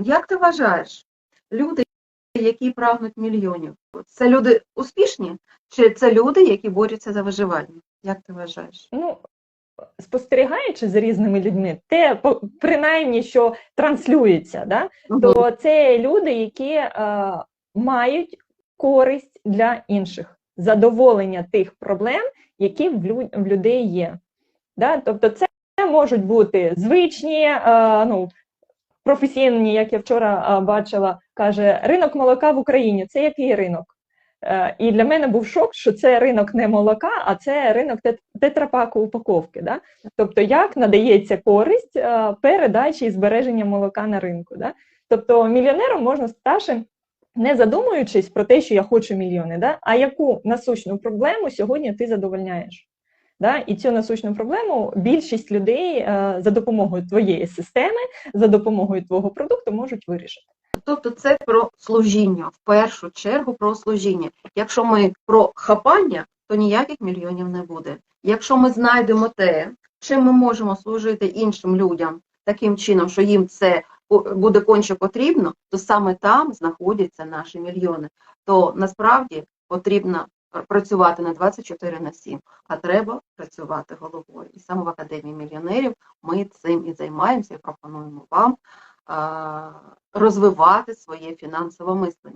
Як ти вважаєш, люди, які прагнуть мільйонів, це люди успішні, чи це люди, які борються за виживання? Як ти вважаєш? Ну, спостерігаючи за різними людьми, те принаймні, що транслюється, да, то це люди, які е, мають користь для інших, задоволення тих проблем, які в, лю- в людей є. Да? Тобто, це можуть бути звичні, е, ну, професійні, як я вчора бачила, каже, ринок молока в Україні це який ринок? Е, І для мене був шок, що це ринок не молока, а це ринок тетрапаку упаковки. Да? Тобто, як надається користь е, передачі і збереження молока на ринку. Да? Тобто мільйонером можна стати, не задумуючись про те, що я хочу мільйони, да? а яку насущну проблему сьогодні ти задовольняєш. Да? І цю насущну проблему більшість людей е, за допомогою твоєї системи, за допомогою твого продукту можуть вирішити. Тобто це про служіння, в першу чергу про служіння. Якщо ми про хапання, то ніяких мільйонів не буде. Якщо ми знайдемо те, чим ми можемо служити іншим людям таким чином, що їм це буде конче потрібно, то саме там знаходяться наші мільйони. То насправді потрібно працювати не 24 на 7, а треба працювати головою. І саме в Академії мільйонерів ми цим і займаємося і пропонуємо вам розвивати своє фінансове мислення.